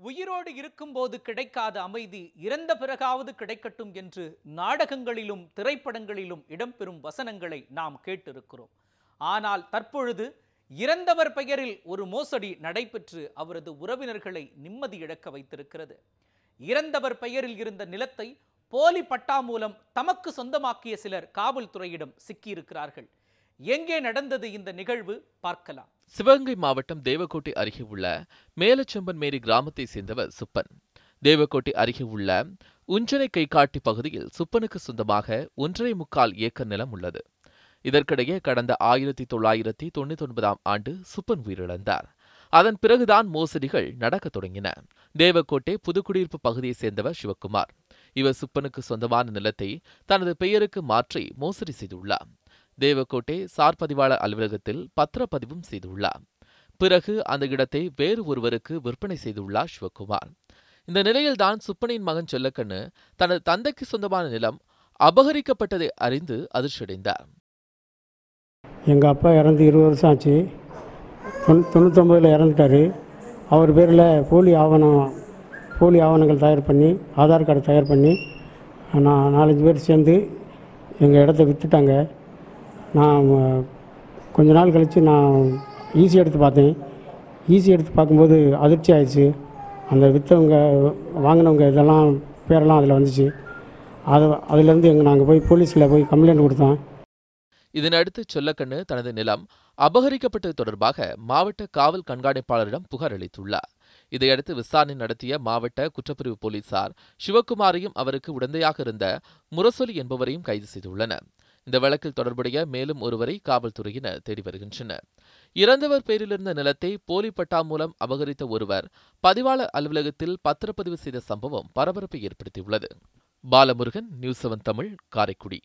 உயிரோடு இருக்கும்போது கிடைக்காத அமைதி இறந்த பிறகாவது கிடைக்கட்டும் என்று நாடகங்களிலும் திரைப்படங்களிலும் இடம்பெறும் வசனங்களை நாம் கேட்டிருக்கிறோம். ஆனால் தற்பொழுது இறந்தவர் பெயரில் ஒரு மோசடி நடைபெற்று அவரது உறவினர்களை நிம்மதி இழக்க வைத்திருக்கிறது. இறந்தவர் பெயரில் இருந்த நிலத்தை போலி பட்டா மூலம் தமக்கு சொந்தமாக்கிய சிலர் காவல்துறையிடம் சிக்கியிருக்கிறார்கள். எங்கே நடந்தது இந்த நிகழ்வு பார்க்கலாம். சிவகங்கை மாவட்டம் தேவக்கோட்டை அருகே உள்ள மேலச்செம்பன்மேரி கிராமத்தை சேர்ந்தவர் சுப்பன். தேவக்கோட்டை அருகே உள்ள உஞ்சனை கைகாட்டி பகுதியில் சுப்பனுக்கு சொந்தமாக ஒன்றரை முக்கால் ஏக்கர் நிலம் உள்ளது. இதற்கிடையே கடந்த ஆயிரத்தி தொள்ளாயிரத்தி தொண்ணூத்தி ஒன்பதாம் ஆண்டு சுப்பன் உயிரிழந்தார். அதன் பிறகுதான் மோசடிகள் நடக்கத் தொடங்கின. தேவக்கோட்டை புதுக்குடியிருப்பு பகுதியைச் சேர்ந்தவர் சிவக்குமார். இவர் சுப்பனுக்கு சொந்தமான நிலத்தை தனது பெயருக்கு மாற்றி மோசடி செய்துள்ளார். தேவக்கோட்டை சார் பதிவாளர் அலுவலகத்தில் பத்திரப்பதிவும் செய்துள்ளார். பிறகு அந்த இடத்தை வேறு ஒருவருக்கு விற்பனை செய்துள்ளார் சிவகுமார். இந்த நிலையில்தான் சுப்பனின் மகன் செல்லக்கண்ணு தனது தந்தைக்கு சொந்தமான நிலம் அபகரிக்கப்பட்டதை அறிந்து அதிர்ச்சியடைந்தார். எங்கள் அப்பா இறந்து இருபது வருஷம் ஆச்சு. தொண்ணூ தொண்ணூத்தொம்பதில் இறந்துட்டார். அவர் பேரில் போலி ஆவணம் போலி ஆவணங்கள் தயார் பண்ணி ஆதார் கார்டு தயார் பண்ணி நான் நாலஞ்சு பேர் சேர்ந்து எங்கள் இடத்த விற்றுட்டாங்க நான் கொஞ்ச நாள் கழித்து நான் ஈஸி எடுத்து பார்த்தேன். ஈஸி எடுத்து பார்க்கும்போது அதிர்ச்சி ஆயிடுச்சு. அந்த விற்றவங்க வாங்கினவங்க இதெல்லாம் பேரெல்லாம் அதில் வந்துச்சு. அது அதுலேருந்து எங்கள் நாங்கள் போய் போலீஸில் போய் கம்ப்ளைண்ட் கொடுத்தோம். இதனையடுத்து செல்லக்கண்ணு தனது நிலம் அபகரிக்கப்பட்டது தொடர்பாக மாவட்ட காவல் கண்காணிப்பாளரிடம் புகார் அளித்துள்ளார். இதையடுத்து விசாரணை நடத்திய மாவட்ட குற்றப்பிரிவு போலீசார் சிவக்குமாரையும் அவருக்கு உடந்தையாக இருந்த முரசொலி என்பவரையும் கைது செய்துள்ளனர். இந்த வழக்கில் தொடர்புடைய மேலும் ஒருவரை காவல்துறையினர் தேடி வருகின்றனர். இறந்தவர் பேரிலிருந்த நிலத்தை போலி பட்டா மூலம் அபகரித்த ஒருவர் பதிவாளர் அலுவலகத்தில் பத்திரப்பதிவு செய்த சம்பவம் பரபரப்பை ஏற்படுத்தியுள்ளது. Balamurugan news seven Tamil Karaikudi.